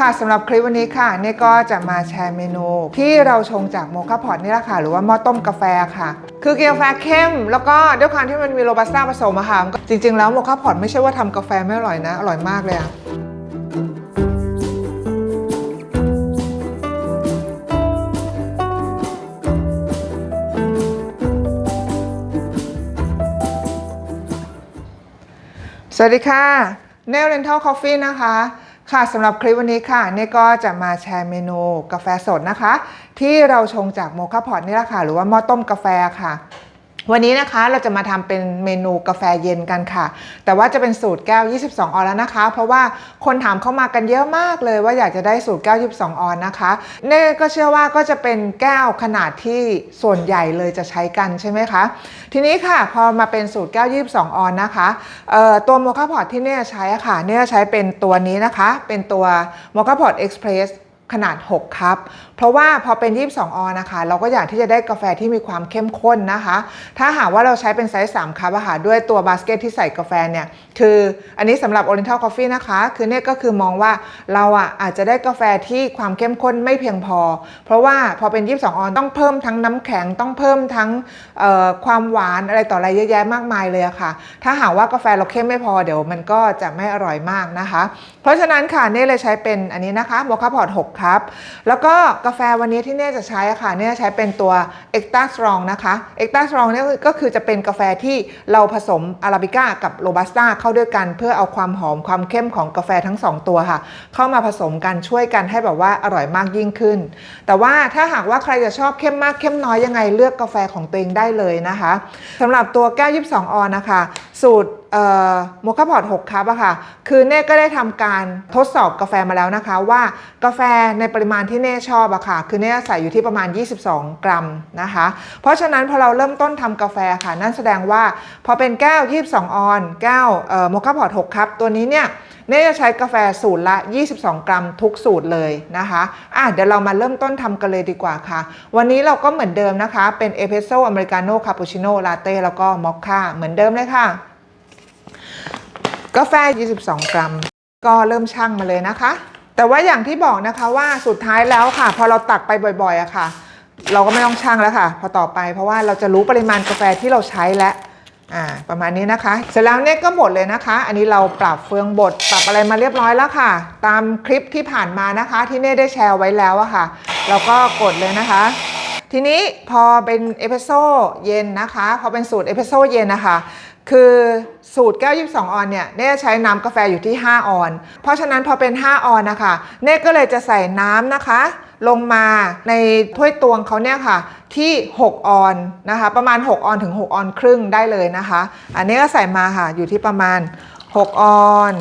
ค่ะสำหรับคลิปวันนี้ค่ะเนี่ยก็จะมาแชร์เมนู ที่เราชงจากโมคาพอตนี่แหละค่ะ หรือว่าหม้อต้มกาแฟค่ะ คือกาแฟเข้ม แล้วก็ด้วยความที่มันมีโรบัสต้าผสมอะค่ะมันก็จริง ๆ แล้วโมคาพอตไม่ใช่ว่าทำกาแฟไม่อร่อยนะ อร่อยมากเลยอะสวัสดีค่ะ n a i l Rental Coffee นะคะ ค่ะสำหรับคลิปวันนี้ค่ะนี่ก็จะมาแชร์เมนูกาแฟสดนะคะ ที่เราชงจากโมคาพอตนี่แหละค่ะ หรือว่าหม้อต้มกาแฟค่ะ วันนี้นะคะเราจะมาทำเป็นเมนูกาแฟเย็นกันค่ะ แต่ว่าจะเป็นสูตรแก้ว 22 ออนแล้วนะคะ เพราะว่าคนถามเข้ามากันเยอะมากเลยว่าอยากจะได้สูตรแก้ว 22 ออนนะคะเน่ก็เชื่อว่าก็จะเป็นแก้วขนาดที่ส่วนใหญ่เลยจะใช้กันใช่ไหมคะ ทีนี้ค่ะพอมาเป็นสูตรแก้ว 22 ออนนะคะตัวโมคาพอตที่เน่ใช้ค่ะเน่ใช้เป็นตัวนี้นะคะ เป็นตัวโมคาพอตเอ็กซ์เพรส ขนาด 6 ครับ เพราะว่าพอเป็น 22 ออนนะคะ เราก็อยากที่จะได้กาแฟที่มีความเข้มข้นนะคะ ถ้าหากว่าเราใช้เป็นไซส์3ครับอะค่ะด้วยตัวบาสเกตที่ใส่กาแฟเนี่ย คืออันนี้สำหรับ Oriental Coffee นะคะ คือเนี่ยก็คือมองว่าเราอะอาจจะได้กาแฟที่ความเข้มข้นไม่เพียงพอ เพราะว่าพอเป็น 22 ออนต้องเพิ่มทั้งน้ำแข็งต้องเพิ่มทั้งความหวานอะไรต่ออะไรเยอะแยะมากมายเลยอะค่ะ ถ้าหากว่ากาแฟเราเข้มไม่พอเดี๋ยวมันก็จะไม่อร่อยมากนะคะ เพราะฉะนั้นค่ะเน่เลยใช้เป็นอันนี้นะคะโมคาพอร์ต6ครับ แล้วก็กาแฟวันนี้ที่เน่จะใช้อะค่ะเน่ใช้เป็นตัว Extra Strong นะคะ Extra Strong เนี่ยก็คือจะเป็นกาแฟที่เราผสมอาราบิก้ากับโรบัสต้าเข้าด้วยกัน เพื่อเอาความหอมความเข้มของกาแฟทั้ง 2 ตัวค่ะ เข้ามาผสมกันช่วยกันให้แบบว่าอร่อยมากยิ่งขึ้น แต่ว่าถ้าหากว่าใครจะชอบเข้มมากเข้มน้อยยังไงเลือกกาแฟของตัวเองได้เลยนะคะสำหรับตัวแก้ว 22 ออนนะคะ สูตรโมคาพอต6ครับอะค่ะ คือเน่ก็ได้ทำการทดสอบกาแฟมาแล้วนะคะ ว่ากาแฟในปริมาณที่เน่ชอบอะค่ะ คือเน่ใส่อยู่ที่ประมาณ 22 กรัมนะคะ เพราะฉะนั้นพอเราเริ่มต้นทำกาแฟค่ะ นั่นแสดงว่าพอเป็นแก้ว 22 ออน แก้วโมคาพอต6ครับ ตัวนี้เนี่ยเน่จะใช้กาแฟสูตรละ 22 กรัมทุกสูตรเลยนะคะอะเดี๋ยวเรามาเริ่มต้นทำกันเลยดีกว่าค่ะ วันนี้เราก็เหมือนเดิมนะคะ เป็นเอสเ e รสโซ่อเมริกาโน่คาปูชิโน่ลาเต้แล้วก็มอคค่าเหมือนเดิมเลยค่ะ กาแฟ 22 กรัม ก็เริ่มชั่งมาเลยนะคะ แต่ว่าอย่างที่บอกนะคะว่าสุดท้ายแล้วค่ะ พอเราตักไปบ่อยๆอะค่ะ เราก็ไม่ต้องชั่งแล้วค่ะ พอต่อไปเพราะว่าเราจะรู้ปริมาณกาแฟที่เราใช้แล้วอ่าประมาณนี้นะคะ เสร็จแล้วเนี่ยก็บดเลยนะคะ อันนี้เราปรับเฟืองบดปรับอะไรมาเรียบร้อยแล้วค่ะ ตามคลิปที่ผ่านมานะคะ ที่เน่ได้แชร์ไว้แล้วอะค่ะ เราก็กดเลยนะคะ ทีนี้พอเป็นเอสเปรสโซ่เย็นนะคะ พอเป็นสูตรเอสเปรสโซ่เย็นนะคะ คือสูตรแก้ว 22 ออนเนี่ยเน่จะใช้น้ำกาแฟอยู่ที่ 5 ออน เพราะฉะนั้นพอเป็น 5 ออนนะคะเน่ก็เลยจะใส่น้ำนะคะ ลงมาในถ้วยตวงเขาเนี่ยค่ะที่ 6 ออนนะคะ ประมาณ 6 ออนถึง 6 ออนครึ่งได้เลยนะคะ อันนี้ก็ใส่มาค่ะอยู่ที่ประมาณ 6 ออน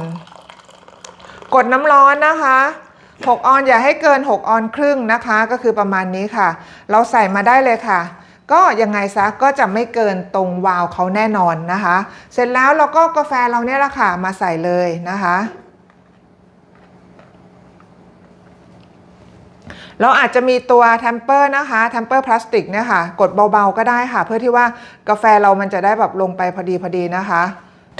กดน้ำร้อนนะคะ 6 ออนอย่าให้เกิน 6 ออนครึ่งนะคะ ก็คือประมาณนี้ค่ะ เราใส่มาได้เลยค่ะ ก็ยังไงซะก็จะไม่เกินตรงวาล์วเขาแน่นอนนะคะ เสร็จแล้วเราก็กาแฟเราเนี่ยแหละค่ะมาใส่เลยนะคะเราอาจจะมีตัวแทมเปอร์นะคะแทมเปอร์พลาสติกเนี่ยค่ะ กดเบาๆก็ได้ค่ะ เพื่อที่ว่ากาแฟเรามันจะได้แบบลงไปพอดีพอดีนะคะ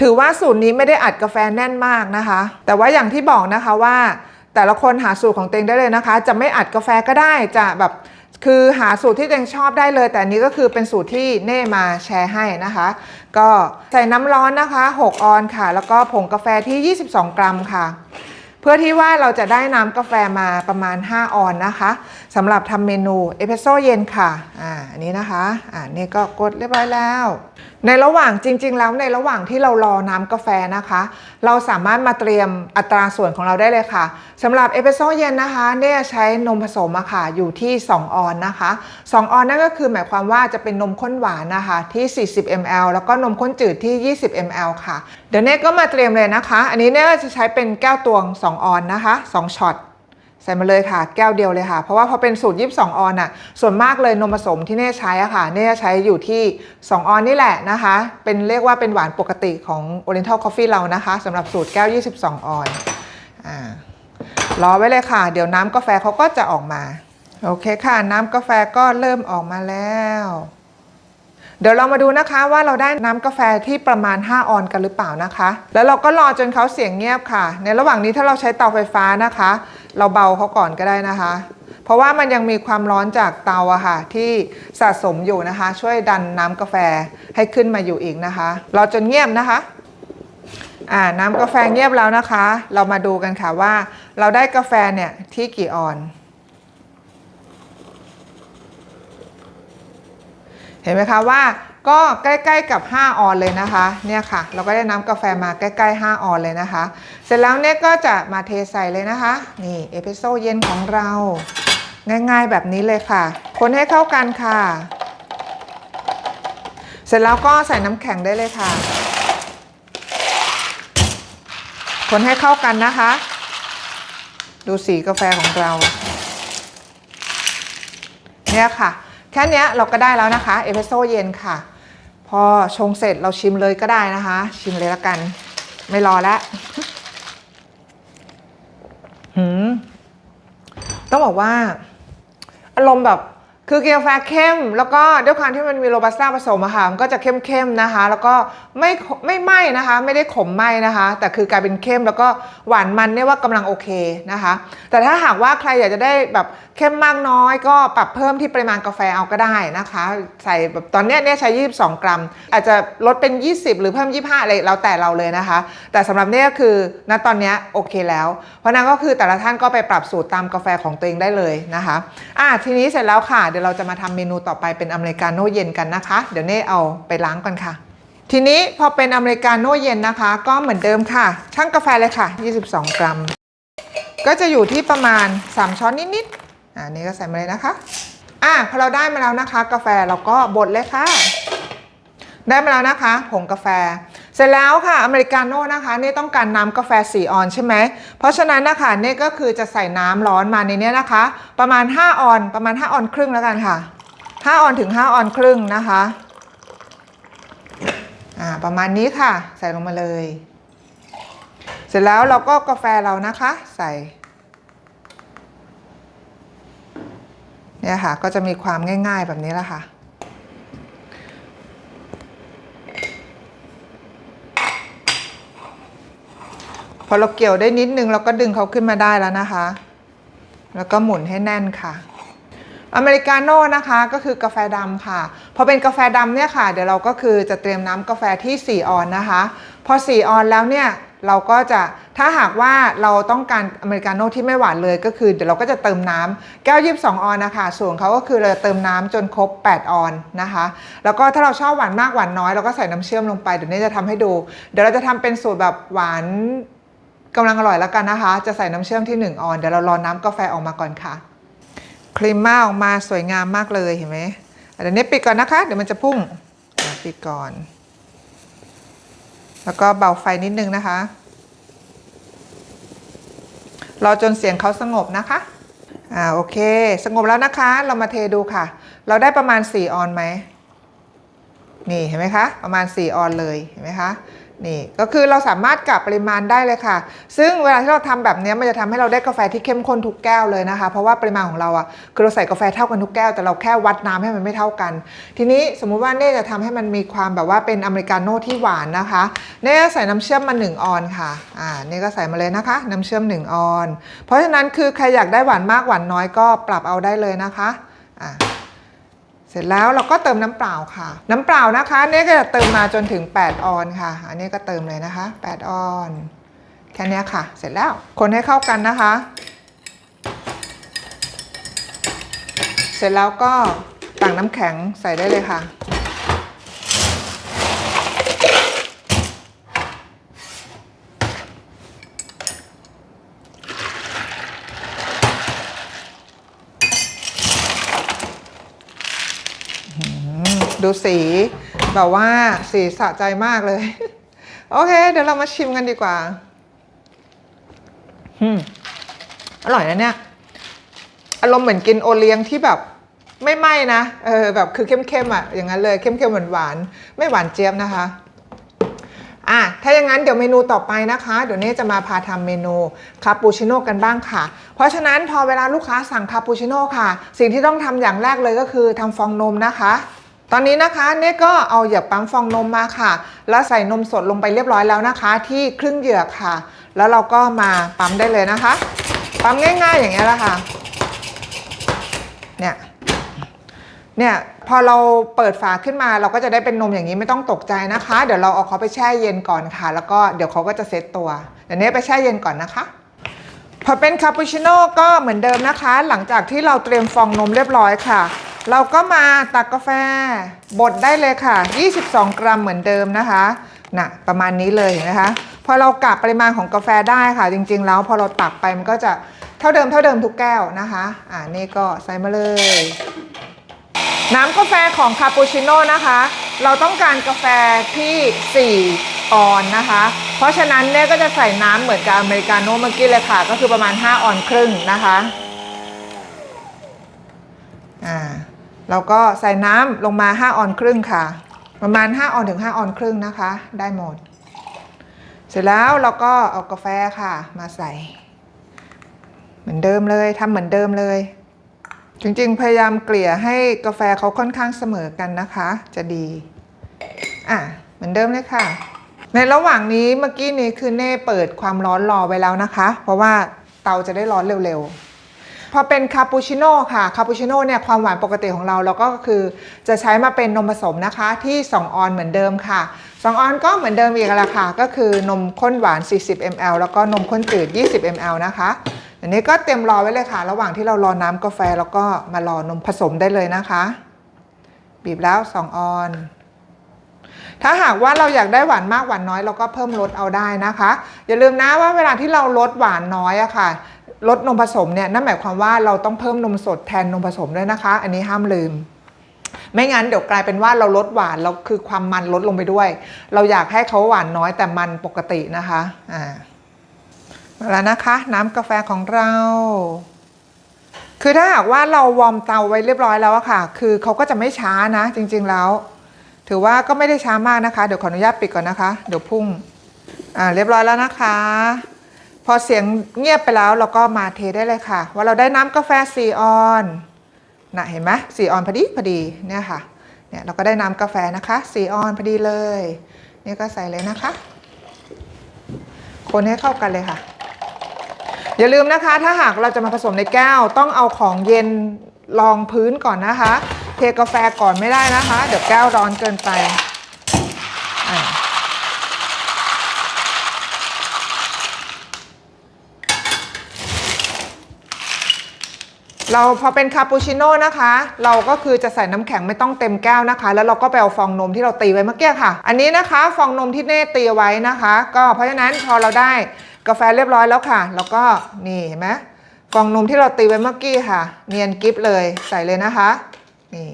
ถือว่าสูตรนี้ไม่ได้อัดกาแฟแน่นมากนะคะ แต่ว่าอย่างที่บอกนะคะว่า แต่ละคนหาสูตรของตัวเองได้เลยนะคะ จะไม่อัดกาแฟก็ได้จะแบบ คือหาสูตรที่ตัวเองชอบได้เลย แต่นนี้ก็คือเป็นสูตรที่เน่มาแชร์ให้นะคะ ก็ใส่น้ำร้อนนะคะ 6 ออนค่ะ แล้วก็ผงกาแฟที่ 22 กรัมค่ะ เพื่อที่ว่าเราจะได้น้ำกาแฟมาประมาณ 5 ออนนะคะสำหรับทำเมนูเอสเปรสโซ่เย็นค่ะอ่าอันนี้นะคะอ่านี่ก็กดเรียบร้อยแล้ว ในระหว่างจริง ๆ แล้วในระหว่างที่เรารอน้ำกาแฟนะคะ เราสามารถมาเตรียมอัตราส่วนของเราได้เลยค่ะสำหรับเอสเปรสโซ่เย็นนะคะเนี่ยใช้นมผสมอะค่ะอยู่ที่ 2 ออนนะคะ 2 ออนนั่นก็คือหมายความว่าจะเป็นนมข้นหวานนะคะที่ 40 ml แล้วก็นมข้นจืดที่ 20 ml ค่ะ เดี๋ยวเน่ก็มาเตรียมเลยนะคะ อันนี้เน่จะใช้เป็นแก้วตวง 2 ออนนะคะ 2 ช็อต ใส่มาเลยค่ะ แก้วเดียวเลยค่ะ เพราะว่าพอเป็นสูตร 22 ออนอะ ส่วนมากเลยนมผสมที่เน่ใช้อะค่ะ เน่ใช้อยู่ที่ 2 ออนนี่แหละนะคะ เป็นเรียกว่าเป็นหวานปกติของ Oriental Coffee เรานะคะสำหรับสูตรแก้ว 22 ออนอ่ารอไว้เลยค่ะ เดี๋ยวน้ำกาแฟเขาก็จะออกมา โอเคค่ะ น้ำกาแฟก็เริ่มออกมาแล้วเดี๋ยวเรามาดูนะคะว่าเราได้น้ำกาแฟที่ประมาณ 5 ออนกันหรือเปล่านะคะ แล้วเราก็รอจนเขาเสียงเงียบค่ะ ในระหว่างนี้ถ้าเราใช้เตาไฟฟ้านะคะ เราเบาเขาก่อนก็ได้นะคะ เพราะว่ามันยังมีความร้อนจากเตาอะค่ะ ที่สะสมอยู่นะคะ ช่วยดันน้ำกาแฟให้ขึ้นมาอยู่อีกนะคะรอจนเงียบนะคะอ่าน้ำกาแฟเงียบแล้วนะคะ เรามาดูกันค่ะว่า เราได้กาแฟเนี่ยที่กี่ออน เห็นไหมคะว่า ก็ใกล้ๆกับ 5 ออนเลยนะคะ เนี่ยค่ะ เราก็ได้น้ำกาแฟมาใกล้ๆ 5 ออนเลยนะคะ เสร็จแล้วเนี่ยก็จะมาเทใส่เลยนะคะ นี่เอสเปรสโซเย็นของเรา ง่ายๆแบบนี้เลยค่ะ คนให้เข้ากันค่ะ เสร็จแล้วก็ใส่น้ำแข็งได้เลยค่ะ คนให้เข้ากันนะคะ ดูสีกาแฟของเรา เนี่ยค่ะแค่นี้เราก็ได้แล้วนะคะ เอสเปรสโซเย็นค่ะ พอชงเสร็จเราชิมเลยก็ได้นะคะ ชิมเลยละกัน ไม่รอแล้วหืมต้องบอกว่า อารมณ์แบบ คือกินกาแฟเข้มแล้วก็ด้วยความที่มันมีโรบัสต้าผสมอะค่ะมันก็จะเข้มๆนะคะ แล้วก็ไม่ไม่ไหม้นะคะ ไม่ได้ขมไหม้นะคะ แต่คือกลายเป็นเข้มแล้วก็หวานมันเนี่ยว่ากำลังโอเคนะคะ แต่ถ้าหากว่าใครอยากจะได้แบบเข้มมากน้อย ก็ปรับเพิ่มที่ปริมาณกาแฟเอาก็ได้นะคะ ใส่แบบตอนเนี้ยเนี่ยใช้ 22 กรัม อาจจะลดเป็น 20 หรือเพิ่ม 25อะไรแล้วแต่เราเลยนะคะ แต่สำหรับเนี่ยคือณตอนเนี้ยโอเคแล้ว เพราะนั้นก็คือแต่ละท่านก็ไปปรับสูตรตามกาแฟของตัวเองได้เลยนะคะอะทีนี้เสร็จแล้วค่ะเดี๋ยวเราจะมาทำเมนูต่อไปเป็นอเมริกาโน่เย็นกันนะคะ เดี๋ยวเน่เอาไปล้างก่อนค่ะ ทีนี้พอเป็นอเมริกาโน่เย็นนะคะ ก็เหมือนเดิมค่ะ ช่างกาแฟเลยค่ะ 22 กรัม ก็จะอยู่ที่ประมาณ 3 ช้อนนิดๆอ่านี่ก็ใส่มาเลยนะคะอะพอเราได้มาแล้วนะคะ กาแฟเราก็บดเลยค่ะ ได้มาแล้วนะคะ ผงกาแฟ สร็จแล้วค่ะอเมริกาโน่นะคะนี่ต้องการน้ำกาแฟ4ออนใช่ไหมเพราะฉะนั้นนะคะนี่ก็คือจะใส่น้ำร้อนมาในนี้นะคะ ประมาณ 5 ออนประมาณ 5 ออนครึ่งแล้วกันค่ะ 5 ออนถึง 5 ออนครึ่งนะคะอ่าประมาณนี้ค่ะ ใส่ลงมาเลย เสร็จแล้วเราก็กาแฟเรานะคะใส่เนี่ยค่ะก็จะมีความง่ายๆแบบนี้แหละค่ะ พอเราเกี่ยวได้นิดนึงเราก็ดึงเขาขึ้นมาได้แล้วนะคะ แล้วก็หมุนให้แน่นค่ะ อเมริกาโน่นะคะก็คือกาแฟดำค่ะ พอเป็นกาแฟดำเนี่ยค่ะ เดี๋ยวเราก็คือจะเตรียมน้ำกาแฟที่ 4 ออนนะคะ พอ 4 ออนแล้วเนี่ยเราก็จะถ้าหากว่าเราต้องการอเมริกาโน่ที่ไม่หวานเลยก็คือเดี๋ยวเราก็จะเติมน้ำแก้วยีออนนะคะ ส่วนเขาก็คือเราเติมน้ำจนครบ 8 ออนนะคะ แล้วก็ถ้าเราชอบหวานมากหวานน้อยเราก็ใส่น้ำเชื่อมลงไปเดี๋ยวนี้จะทำให้ดู เดี๋ยวเราจะทำเป็นสูตรแบบหวาน กำลังอร่อยแล้วกันนะคะ จะใส่น้ำเชื่อมที่ 1 ออน เดี๋ยวเรารอน้ำกาแฟออกมาก่อนค่ะ ครีมมาออกมาสวยงามมากเลยเห็นไหมเดี๋ยวนี้ปิดก่อนนะคะ เดี๋ยวมันจะพุ่งปิดก่อน แล้วก็เบาไฟนิดนึงนะคะ รอจนเสียงเขาสงบนะคะ อ่าโอเค สงบแล้วนะคะ เรามาเทดูค่ะ เราได้ประมาณ 4 ออนไหมนี่เห็นไหมคะ ประมาณ 4 ออนเลยเห็นไหมคะ นี่ก็คือเราสามารถกะปริมาณได้เลยค่ะ ซึ่งเวลาที่เราทำแบบนี้มันจะทำให้เราได้กาแฟที่เข้มข้นทุกแก้วเลยนะคะ เพราะว่าปริมาณของเราอะคือเราใส่กาแฟเท่ากันทุกแก้วแต่เราแค่วัดน้ำให้มันไม่เท่ากัน ทีนี้สมมุติว่าเน่จะทำให้มันมีความแบบว่าเป็นอเมริกาโน่ที่หวานนะคะเน่ใส่น้ำเชื่อมมา1ออนค่ะอ่าเน่ก็ใส่มาเลยนะคะ น้ำเชื่อม1ออน เพราะฉะนั้นคือใครอยากได้หวานมากหวานน้อยก็ปรับเอาได้เลยนะคะอ่า เสร็จแล้วเราก็เติมน้ำเปล่าค่ะ น้ำเปล่านะคะเนี่ยก็จะเติมมาจนถึง 8 ออนค่ะ อันนี้ก็เติมเลยนะคะ 8 ออน แค่นี้ค่ะ เสร็จแล้วคนให้เข้ากันนะคะ เสร็จแล้วก็ตักน้ำแข็งใส่ได้เลยค่ะ ดูสีแบบว่าสีสะใจมากเลย โอเค เดี๋ยวเรามาชิมกันดีกว่าอืมอร่อยนะเนี่ย อารมณ์เหมือนกินโอเลี้ยงที่แบบไม่ไหม้นะเออแบบคือเข้มๆอะอย่างนั้นเลยเข้มๆหวานๆไม่หวานเจี๊ยบนะคะอะถ้าอย่างนั้นเดี๋ยวเมนูต่อไปนะคะ เดี๋ยวเนี้จะมาพาทำเมนูคาปูชิโน่กันบ้างค่ะ เพราะฉะนั้นพอเวลาลูกค้าสั่งคาปูชิโน่ค่ะ สิ่งที่ต้องทำอย่างแรกเลยก็คือทำฟองนมนะคะ ตอนนี้นะคะเน่ก็เอาเหยือกปั๊มฟองนมมาค่ะ แล้วใส่นมสดลงไปเรียบร้อยแล้วนะคะ ที่ครึ่งเหยือกค่ะ แล้วเราก็มาปั๊มได้เลยนะคะ ปั๊มง่าย ๆ อย่างเงี้ยแหละค่ะเนี่ยเนี่ยพอเราเปิดฝาขึ้นมาเราก็จะได้เป็นนมอย่างนี้ไม่ต้องตกใจนะคะ เดี๋ยวเราเอาเขาไปแช่เย็นก่อนค่ะ แล้วก็เดี๋ยวเขาก็จะเซตตัวเดี๋ยวนี้ไปแช่เย็นก่อนนะคะพอเป็นคาปูชิโน่ก็เหมือนเดิมนะคะ หลังจากที่เราเตรียมฟองนมเรียบร้อยค่ะ เราก็มาตักกาแฟบดได้เลยค่ะ 22 กรัมเหมือนเดิมนะคะน่ะประมาณนี้เลยนไหมคะพอเรากะปริมาณของกาแฟได้ค่ะ จริง ๆ แล้วพอเราตักไปมันก็จะเท่าเดิมเท่าเดิมทุกแก้วนะคะ อ่านี่ก็ใส่มาเลย น้ำกาแฟของคาปูชิโน่นะคะ เราต้องการกาแฟที่ 4 ออนนะคะ เพราะฉะนั้นเนี่ยก็จะใส่น้ำเหมือนกับอเมริกาโน่เมื่อกี้เลยค่ะ ก็คือประมาณ 5 ออนครึ่งนะคะ อ่า เราก็ใส่น้ำลงมา 5 ออนครึ่งค่ะ ประมาณ 5 ออนถึง 5 ออนครึ่งนะคะ ได้หมด เสร็จแล้วเราก็เอากาแฟค่ะ มาใส่ เหมือนเดิมเลยทำเหมือนเดิมเลย จริงๆ พยายามเกลี่ยให้กาแฟเขาค่อนข้างเสมอกันนะคะ จะดี อะ เหมือนเดิมเลยค่ะ ในระหว่างนี้เมื่อกี้นี้คือเน่เปิดความร้อนรอไว้แล้วนะคะ เพราะว่าเตาจะได้ร้อนเร็วๆ พอเป็นคาปูชิโน่ค่ะคาปูชิโน่เนี่ยความหวานปกติของเราเราก็คือจะใช้มาเป็นนมผสมนะคะที่ 2 ออนเหมือนเดิมค่ะ 2 ออนก็เหมือนเดิมอีกแล้วค่ะ ก็คือนมข้นหวาน 40 ml แล้วก็นมข้นจืด 20 ml นะคะอันนี้ก็เตรียมรอไว้เลยค่ะ ระหว่างที่เรารอน้ำกาแฟแล้วก็มารอนมผสมได้เลยนะคะ บีบแล้ว 2 ออนถ้าหากว่าเราอยากได้หวานมากหวานน้อยเราก็เพิ่มลดเอาได้นะคะ อย่าลืมนะว่าเวลาที่เราลดหวานน้อยอะค่ะ ลดนมผสมเนี่ยนั่นหมายความว่าเราต้องเพิ่มนมสดแทนนมผสมด้วยนะคะ อันนี้ห้ามลืม ไม่งั้นเดี๋ยวกลายเป็นว่าเราลดหวานเราคือความมันลดลงไปด้วย เราอยากให้เขาหวานน้อยแต่มันปกตินะคะอ่ามาแล้วนะคะ น้ำกาแฟของเรา คือถ้าหากว่าเราวอร์มเตาไว้เรียบร้อยแล้วอะค่ะ คือเขาก็จะไม่ช้านะ จริง ๆแล้ว ถือว่าก็ไม่ได้ช้ามากนะคะ เดี๋ยวขออนุญาตปิดก่อนนะคะ เดี๋ยวพุ่งอ่าเรียบร้อยแล้วนะคะ อเสียงเงียบไปแล้วเราก็มาเทได้เลยค่ะ ว่าเราได้น้ำกาแฟ4ออนนะเห็นไหมสี่ออนพอดีพอดีเนี่ยค่ะเนี่ยเราก็ได้น้ำกาแฟนะคะ4ออนพอดีเลยนี่ก็ใส่เลยนะคะ คนให้เข้ากันเลยค่ะ อย่าลืมนะคะ ถ้าหากเราจะมาผสมในแก้ว ต้องเอาของเย็นรองพื้นก่อนนะคะ เทกาแฟก่อนไม่ได้นะคะ เดี๋ยวแก้วร้อนเกินไป เราพอเป็นคาปูชิโน่นะคะ เราก็คือจะใส่น้ำแข็งไม่ต้องเต็มแก้วนะคะ แล้วเราก็ไปเอาฟองนมที่เราตีไว้เมื่อกี้ค่ะ อันนี้นะคะฟองนมที่เน่ตีไว้นะคะ ก็เพราะฉะนั้นพอเราได้กาแฟเรียบร้อยแล้วค่ะ แล้วก็นี่เห็นไหมฟองนมที่เราตีไว้เมื่อกี้ค่ะ เนียนกิฟเลยใส่เลยนะคะนี่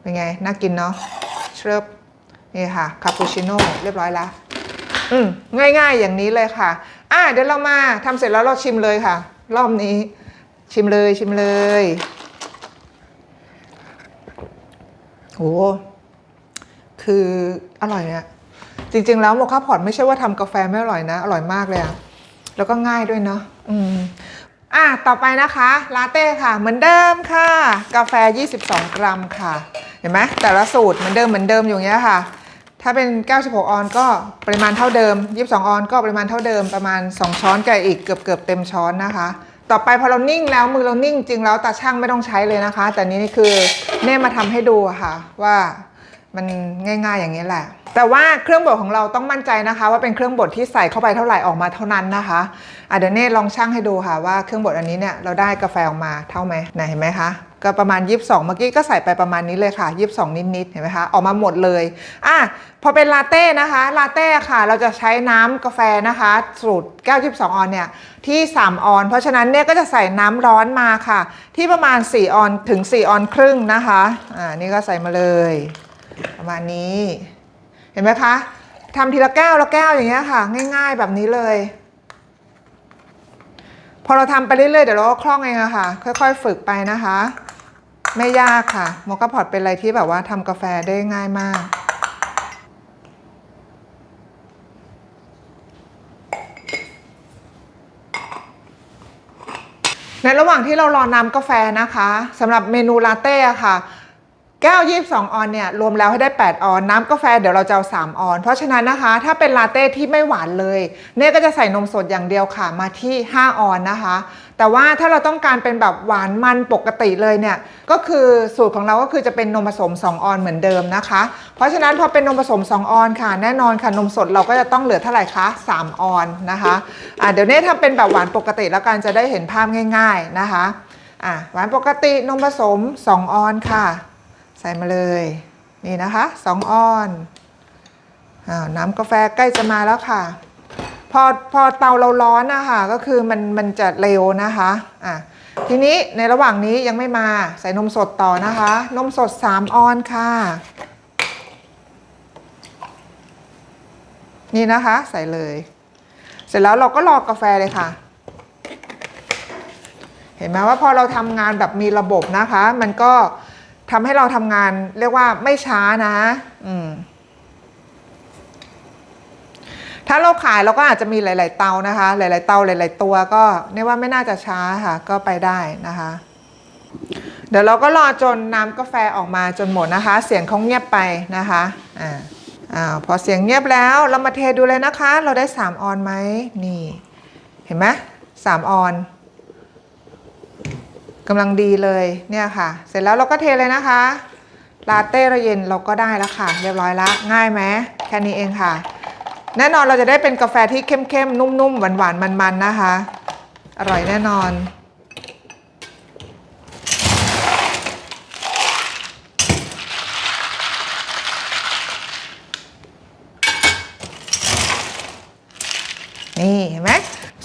เป็นไง น่ากินเนาะเชิบนี่ค่ะคาปูชิโน่เรียบร้อยแล้วอืมง่ายๆอย่างนี้เลยค่ะ เดี๋ยวเรามาทำเสร็จแล้วเราชิมเลยค่ะ รอบนี้ ชิมเลยชิมเลยโหคืออร่อยเนี่ยจริง ๆ แล้วโมคาพอตไม่ใช่ว่าทำกาแฟไม่อร่อยนะ อร่อยมากเลยอะแล้วก็ง่ายด้วยเนาะอืมอะต่อไปนะคะลาเต้ค่ะ เหมือนเดิมค่ะ กาแฟ 22 กรัมค่ะ เห็นไหมแต่ละสูตรเหมือนเดิมเหมือนเดิมอยู่อย่างเงี้ยค่ะ ถ้าเป็น 96 ออนก็ปริมาณเท่าเดิม 22 ออนก็ปริมาณเท่าเดิมประมาณ 2 ช้อนกับอีกเกือบเกือบเต็มช้อนนะคะ ต่อไปพอเรานิ่งแล้วมือเรานิ่งจริงแล้วตาช่างไม่ต้องใช้เลยนะคะ แต่นี้นี่คือเน่มาทำให้ดูค่ะว่ามันง่าย ๆ อย่างนี้แหละ แต่ว่าเครื่องบดของเราต้องมั่นใจนะคะ ว่าเป็นเครื่องบดที่ใส่เข้าไปเท่าไหร่ออกมาเท่านั้นนะคะอะเดี๋ยวเน่ลองชั่งให้ดูค่ะว่าเครื่องบดอันนี้เนี่ยเราได้กาแฟออกมาเท่าไหมไหนเห็นไหมคะ ก็ประมาณ 22 เมื่อกี้ก็ใส่ไปประมาณนี้เลยค่ะ 22 นิดๆเห็นไหมคะออกมาหมดเลยอะพอเป็นลาเต้นะคะลาเต้ค่ะ เราจะใช้น้ำกาแฟนะคะ สูตรแก้ว22 ออนเนี่ยที่ 3 ออน เพราะฉะนั้นเนี่ยก็จะใส่น้ำร้อนมาค่ะ ที่ประมาณ 4 ออนถึง 4 ออนครึ่งนะคะอ่านี่ก็ใส่มาเลย ประมาณนี้เห็นไหมคะทำทีละแก้วละแก้วอย่างเงี้ยค่ะ ง่าย ๆแบบนี้เลย พอเราทำไปเรื่อยๆเดี๋ยวเราก็คล่องเองอะค่ะ ค่อย ๆ ฝึกไปนะคะ ไม่ยากค่ะโมกาพอตเป็นอะไรที่แบบว่าทำกาแฟได้ง่ายมาก ในระหว่างที่เรารอน้ำกาแฟนะคะสำหรับเมนูลาเต้ค่ะแก้ว 22 ออนเนี่ยรวมแล้วให้ได้ 8 ออน น้ำกาแฟเดี๋ยวเราจะเอา 3 ออน เพราะฉะนั้นนะคะ ถ้าเป็นลาเต้ที่ไม่หวานเลย เนี่ยก็จะใส่นมสดอย่างเดียวค่ะมาที่ 5 ออนนะคะ แต่ว่าถ้าเราต้องการเป็นแบบหวานมันปกติเลยเนี่ยก็คือสูตรของเราก็คือจะเป็นนมผสม 2 ออนเหมือนเดิมนะคะ เพราะฉะนั้นพอเป็นนมผสม 2 ออนค่ะ แน่นอนค่ะนมสดเราก็จะต้องเหลือเท่าไหร่คะ 3 ออนนะคะะเดี๋ยวเนี้ทำเป็นแบบหวานปกติแล้วกันจะได้เห็นภาพง่าย ๆนะคะะหวานปกตินมผสม 2 ออนค่ะ ใส่มาเลยนี่นะคะ 2 ออนอ้าวน้ำกาแฟใกล้จะมาแล้วค่ะ พอพอเตาเราร้อนนะคะก็คือมันมันจะเร็วนะคะอะทีนี้ในระหว่างนี้ยังไม่มาใส่นมสดต่อนะคะ นมสด 3 ออนค่ะ นี่นะคะใส่เลย เสร็จแล้วเราก็รอกาแฟเลยค่ะ เห็นไหมว่าพอเราทำงานแบบมีระบบนะคะ มันก็ทำให้เราทำงานเรียกว่าไม่ช้านะ อืม ถ้าเราขายเราก็อาจจะมีหลาย ๆ เตานะคะ หลาย ๆ เตาหลาย ๆ ตัวก็เนี่ยว่าไม่น่าจะช้าค่ะก็ไปได้นะคะ เดี๋ยวเราก็รอจนน้ำกาแฟออกมาจนหมดนะคะ เสียงเขาเงียบไปนะคะอ่าอ่าพอเสียงเงียบแล้วเรามาเทดูเลยนะคะ เราได้3ออนไหมนี่ เห็นไหมสามออนกำลังดีเลยเนี่ยค่ะ เสร็จแล้วเราก็เทเลยนะคะลาเต้เราเย็นเราก็ได้แล้วค่ะ เรียบร้อยล้วง่ายไหมแค่นี้เองค่ะ แน่นอนเราจะได้เป็นกาแฟที่เข้มๆ นุ่มๆ หวานๆ มันๆ นะคะ อร่อยแน่นอน นี่เห็นไหม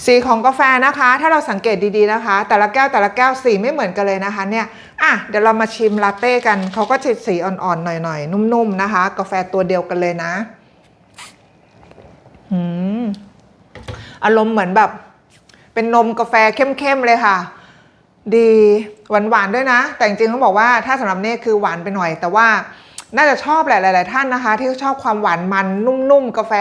สีของกาแฟนะคะ ถ้าเราสังเกตดีๆนะคะ แต่ละแก้วแต่ละแก้วสีไม่เหมือนกันเลยนะคะเนี่ยอะเดี๋ยวเรามาชิมลาเต้กันเขาก็จะสีอ่อนๆหน่อยๆ นุ่มๆนะคะ กาแฟตัวเดียวกันเลยนะ อืม อารมณ์เหมือนแบบ เป็นนมกาแฟเข้มๆเลยค่ะ ดีหวานๆด้วยนะ แต่จริงๆต้องบอกว่าถ้าสำหรับเน่คือหวานไปหน่อย แต่ว่าน่าจะชอบแหละหลาย ๆ ท่านนะคะ ที่ชอบความหวานมันนุ่มๆกาแฟ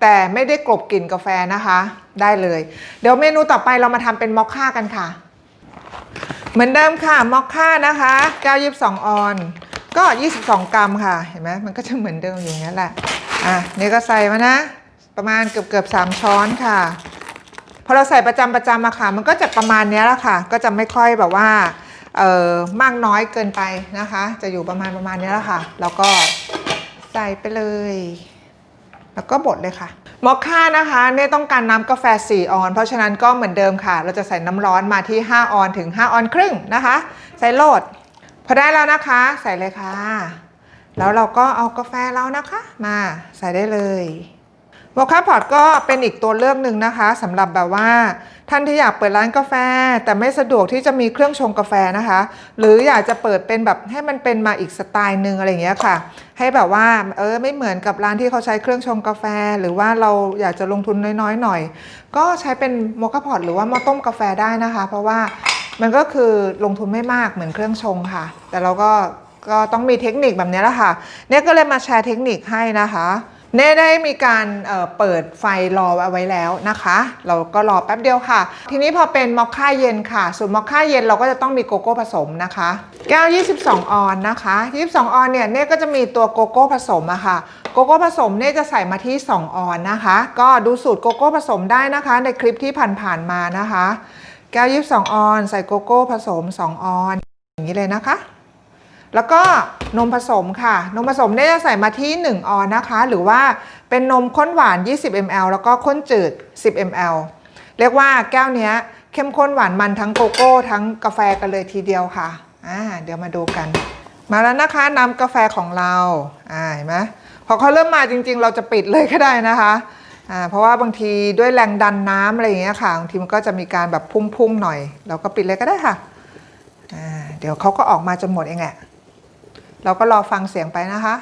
แต่ไม่ได้กลบกลิ่นกาแฟนะคะ ได้เลย เดี๋ยวเมนูต่อไปเรามาทำเป็นมอคค่ากันค่ะ เหมือนเดิมค่ะมอคค่านะคะ922องออนก็ 22 กรัมค่ะ เห็นไหมมันก็จะเหมือนเดิมอย่างนี้แหละ อะ นี่ก็ใส่มานะ ประมาณเกือบเกือบสามช้อนค่ะพอเราใส่ประจำประจำมาค่ะ มันก็จะประมาณนี้แหละค่ะ ก็จะไม่ค่อยแบบว่าเออมากน้อยเกินไปนะคะ จะอยู่ประมาณประมาณนี้แหละค่ะ แล้วก็ใส่ไปเลย แล้วก็บดเลยค่ะมอคค่านะคะเนี่ยต้องการน้ำกาแฟ 4 ออน เพราะฉะนั้นก็เหมือนเดิมค่ะ เราจะใส่น้ำร้อนมาที่ 5 ออนถึง 5 ออนครึ่งนะคะ ใส่โหลด พอได้แล้วนะคะ ใส่เลยค่ะ แล้วเราก็เอากาแฟเรานะคะ มาใส่ได้เลย โมคาพอตก็เป็นอีกตัวเลือกหนึ่งนะคะสำหรับแบบว่า ท่านที่อยากเปิดร้านกาแฟ แต่ไม่สะดวกที่จะมีเครื่องชงกาแฟนะคะ หรืออยากจะเปิดเป็นแบบให้มันเป็นมาอีกสไตล์หนึ่งอะไรอย่างเงี้ยค่ะ ให้แบบว่าเออไม่เหมือนกับร้านที่เขาใช้เครื่องชงกาแฟ หรือว่าเราอยากจะลงทุนน้อยๆหน่อย ก็ใช้เป็นโมคาพอตหรือว่าหม้อต้มกาแฟได้นะคะ เพราะว่ามันก็คือลงทุนไม่มากเหมือนเครื่องชงค่ะ แต่เราก็ก็ต้องมีเทคนิคแบบนี้แหละค่ะเนี่ยก็เลยมาแชร์เทคนิคให้นะคะ เน่ได้มีการเเปิดไฟรอเอาไว้แล้วนะคะ เราก็รอแป๊บเดียวค่ะ ทีนี้พอเป็นมอคค่าเย็นค่ะส่วนมอคค่าเย็นเราก็จะต้องมีโกโก้ผสมนะคะ แก้ว 22 ออนนะคะ 22 ออนเนี่ยเน่ก็จะมีตัวโกโก้ผสมอะค่ะ โกโก้ผสมเน่จะใส่มาที่ 2 ออนนะคะ ก็ดูสูตรโกโก้ผสมได้นะคะ ในคลิปที่ผ่านๆมานะคะ แก้ว 22 ออน ใส่โกโก้ผสม 2 ออน อย่างนี้เลยนะคะ แล้วก็นมผสมค่ะ นมผสมเนี่ยจะใส่มาที่ 1 ออนนะคะ หรือว่าเป็นนมข้นหวาน 20 ml แล้วก็ข้นจืด 10 ml เรียกว่าแก้วเนี้ยเข้มข้นหวานมันทั้งโกโก้ทั้งกาแฟกันเลยทีเดียวค่ะอ่าเดี๋ยวมาดูกัน มาแล้วนะคะน้ำกาแฟของเราอ่าเห็นไหมพอเขาเริ่มมาจริง ๆ เราจะปิดเลยก็ได้นะคะอ่าเพราะว่าบางทีด้วยแรงดันน้ำอะไรอย่างเงี้ยค่ะบางทีมันก็จะมีการแบบพุ่งๆหน่อย เราก็ปิดเลยก็ได้ค่ะอ่าเดี๋ยวเขาก็ออกมาจนหมดเองแหละ เราก็รอฟังเสียงไปนะคะ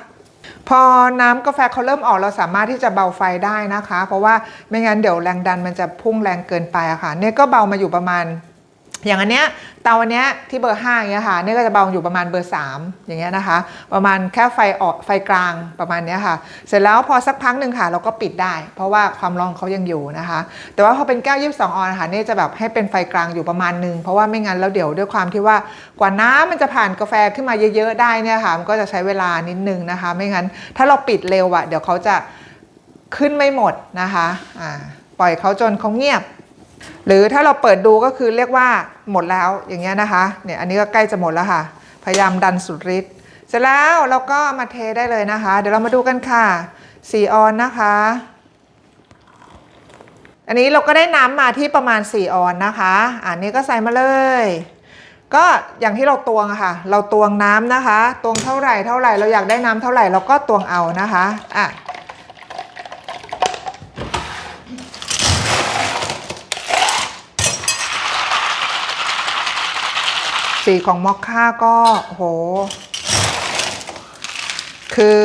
พอน้ำกาแฟเขาเริ่มออกเราสามารถที่จะเบาไฟได้นะคะ เพราะว่าไม่งั้นเดี๋ยวแรงดันมันจะพุ่งแรงเกินไปอะค่ะเนี่ยก็เบามาอยู่ประมาณ อย่างอันเนี้ยเตาอันเนี้ยที่เบอร์5อย่าเงี้ยค่ะเนี่ยก็จะเบาอยู่ประมาณเบอร์3อย่างเงี้ยนะคะ ประมาณแค่ไฟออกไฟกลางประมาณเนี้ยค่ะ เสร็จแล้วพอสักพักหนึ่งค่ะ เราก็ปิดได้ เพราะว่าความร้อนเขายังอยู่นะคะ แต่ว่าพอเป็นแก้ว22องออนค่ะเนี่ยจะแบบให้เป็นไฟกลางอยู่ประมาณนึงเพราะว่าไม่งั้นแล้วเดี๋ยวด้วยความที่ว่ากว่าน้ำมันจะผ่านกาแฟขึ้นมาเยอะๆได้เนี่ยค่ะมันก็จะใช้เวลานิดนึงนะคะ ไม่งั้น ถ้าเราปิดเร็วอะเดี๋ยวเขาจะขึ้นไม่หมดนะคะอ่าปล่อยเขาจนเขาเงียบ หรือถ้าเราเปิดดูก็คือเรียกว่าหมดแล้วอย่างเงี้ยนะคะเนี่ยอันนี้ก็ใกล้จะหมดแล้วค่ะ พยายามดันสุดฤทธิ์เสร็จแล้วเราก็มาเทได้เลยนะคะ เดี๋ยวเรามาดูกันค่ะ4ออนนะคะ อันนี้เราก็ได้น้ำมาที่ประมาณ4ออนนะคะอันนี้ก็ใส่มาเลย ก็อย่างที่เราตวงค่ะ เราตวงน้ำนะคะ ตวงเท่าไหร่เท่าไหร่เราอยากได้น้ำเท่าไหร่เราก็ตวงเอานะคะอะ สีของมอคค่าก็โอ้โห คือ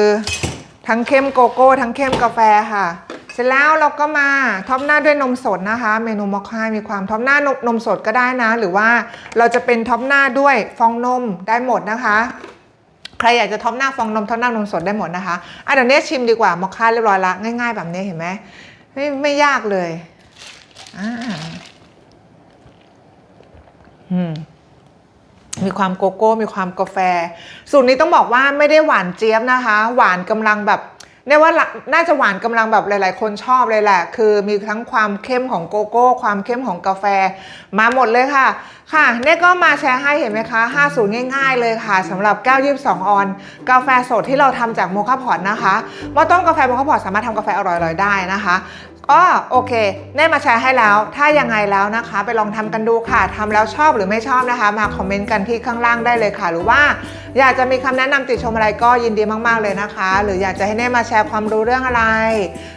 ทั้งเข้มโกโก้ ทั้งเข้มกาแฟค่ะ เสร็จแล้วเราก็มาท็อปหน้าด้วยนมสดนะคะ เมนูมอคค่ามีความท็อปหน้านมนมสดก็ได้นะ หรือว่าเราจะเป็นท็อปหน้าด้วยฟองนมได้หมดนะคะใครอยากจะท็อปหน้าฟองนมท็อปหน้านมสดได้หมดนะคะอะเดี๋ยวนี้ชิมดีกว่ามอคค่าเรียบร้อยละ ง่าย ๆ แบบนี้เห็นไหมไม่ไม่ยากเลยอ่าอืม มีความโกโก้ มีความกาแฟ สูตรนี้ต้องบอกว่าไม่ได้หวานเจี๊ยบนะคะ หวานกำลังแบบเนี่ยว่าน่าจะหวานกำลังแบบหลาย ๆ คนชอบเลยแหละ คือมีทั้งความเข้มของโกโก้ ความเข้มของกาแฟ มาหมดเลยค่ะ ค่ะเนี่ยก็มาแชร์ให้เห็นไหมคะ5สูตรง่าย ๆ เลยค่ะสำหรับแก้ว22องออน กาแฟสดที่เราทำจากโมคาพอตนะคะหมาต้มกาแฟโมคาพอตสามารถทำกาแฟอร่อย ๆ ได้นะคะ ก็โอเคได้มาแชร์ให้แล้ว ถ้ายังไงแล้วนะคะ ไปลองทำกันดูค่ะทำแล้วชอบหรือไม่ชอบนะคะ มาคอมเมนต์กันที่ข้างล่างได้เลยค่ะ หรือว่าอยากจะมีคำแนะนำติชมอะไรก็ยินดีมาก ๆ เลยนะคะ หรืออยากจะให้เน่มาแชร์ความรู้เรื่องอะไร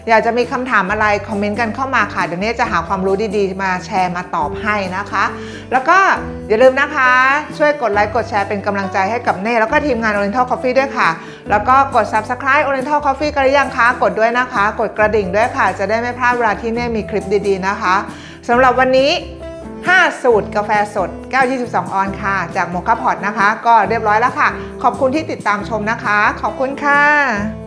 อยากจะมีคำถามอะไรคอมเมนต์กันเข้ามาค่ะ เดี๋ยวเน่จะหาความรู้ดีๆ มาแชร์มาตอบให้นะคะ แล้วก็อย่าลืมนะคะ ช่วยกดไลค์กดแชร์เป็นกำลังใจให้กับเน่แล้วก็ทีมงาน Oriental Coffee ด้วยค่ะ แล้วก็กด Subscribe Oriental Coffee กันหรือยังคะ กดด้วยนะคะ กดกระดิ่งด้วยค่ะ จะได้ไม่พลาดเวลาที่เน่มีคลิปดีๆนะคะสำหรับวันนี้ 5 สูตรกาแฟสดแก้ว22 ออนค่ะ จากโมคาพอตนะคะ ก็เรียบร้อยแล้วค่ะ ขอบคุณที่ติดตามชมนะคะ ขอบคุณค่ะ